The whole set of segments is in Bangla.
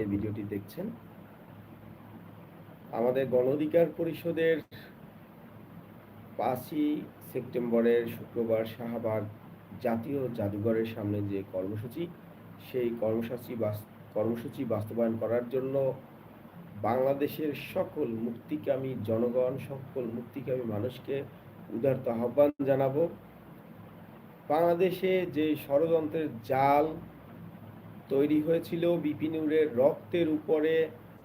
এই ভিডিওটি দেখছেন। আমাদের গণ অধিকার পরিষদের পাঁচই সেপ্টেম্বরের শুক্রবার শাহবাগ জাতীয় জাদুঘরের সামনে যে কর্মসূচি, সেই কর্মসূচি কর্মসূচি বাস্তবায়ন করার জন্য বাংলাদেশের সকল মুক্তিকামী জনগণ, সকল মুক্তিকামী মানুষকে উদারত আহ্বান জানাব। বাংলাদেশে যে ষড়যন্ত্রের জাল তৈরি হয়েছিল বিপিনুরের রক্তের উপরে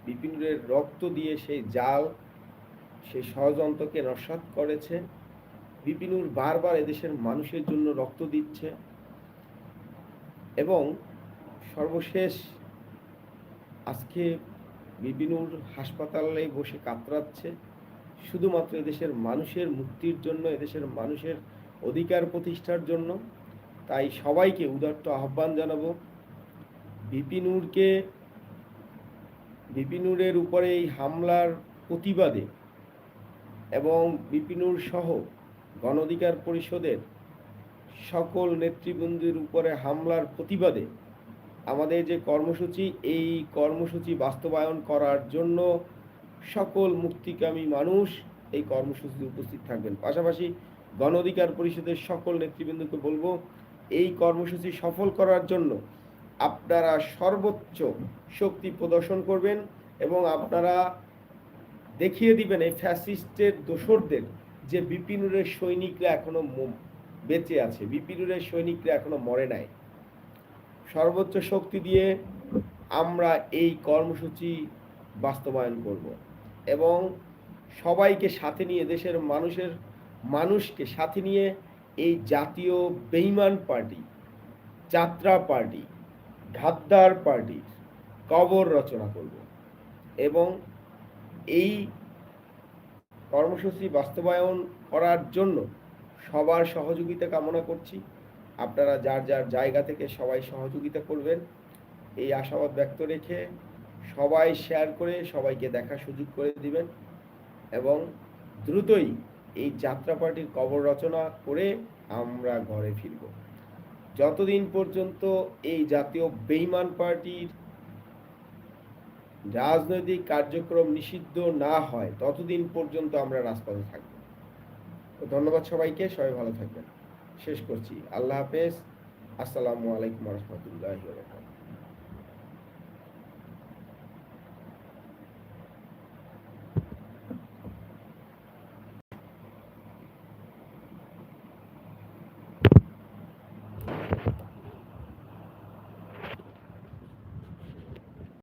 বিপিনুরের রক্ত দিয়ে সেই জাল, সেই ষড়যন্ত্রকে নস্বাত করেছে। বিপিনুর বারবার এদেশের মানুষের জন্য রক্ত দিচ্ছে এবং সর্বশেষ আজকে বিপিনুর হাসপাতালে বসে কাতরাচ্ছে। শুধুমাত্র এদেশের মানুষের মুক্তির জন্য, এদেশের মানুষের অধিকার প্রতিষ্ঠার জন্য। তাই সবাইকে উদার্ত আহ্বান জানাব। বিপিনুরকে, বিপিনুরের উপরে এই হামলার প্রতিবাদে এবং বিপিনুর সহ গণ অধিকার পরিষদের সকল নেতৃবৃন্দের উপরে হামলার প্রতিবাদে আমাদের যে কর্মসূচি, এই কর্মসূচি বাস্তবায়ন করার জন্য সকল মুক্তিকামী মানুষ এই কর্মসূচিতে উপস্থিত থাকবেন। পাশাপাশি গণ অধিকার পরিষদের সকল নেতৃবৃন্দকে বলব, এই কর্মসূচি সফল করার জন্য আপনারা সর্বোচ্চ শক্তি প্রদর্শন করবেন এবং আপনারা দেখিয়ে দিবেন এই ফ্যাসিস্টের দোসরদের যে বিপিনুরের সৈনিকরা এখনও বেঁচে আছে, বিপিনুরের সৈনিকরা এখনও মরে নাই। সর্বোচ্চ শক্তি দিয়ে আমরা এই কর্মসূচি বাস্তবায়ন করব এবং সবাইকে সাথে নিয়ে, দেশের মানুষের, মানুষকে সাথে নিয়ে এই জাতীয় বেইমান পার্টি, যাত্রা পার্টি গাদ্দার পার্টির কবর রচনা করব। এবং এই কর্মসূচি বাস্তবায়ন করার জন্য সবার সহযোগিতা কামনা করছি। আপনারা যার যার জায়গা থেকে সবাই সহযোগিতা করবেন। এই আশাবাদ ব্যক্ত রেখে সবাই শেয়ার করে সবাইকে দেখার সুযোগ করে দিবেন এবং দ্রুতই এই যাত্রা পার্টির কবর রচনা করে আমরা ঘরে ফিরব। যতদিন পর্যন্ত এই জাতীয় বেইমান পার্টির রাজনৈতিক কার্যক্রম নিষিদ্ধ না হয়, ততদিন পর্যন্ত আমরা রাজপথে থাকব। তো ধন্যবাদ সবাইকে, সবাই ভালো থাকবেন। শেষ করছি। আল্লাহ হাফেজ। আসসালামু আলাইকুম রহমতুল্লাহ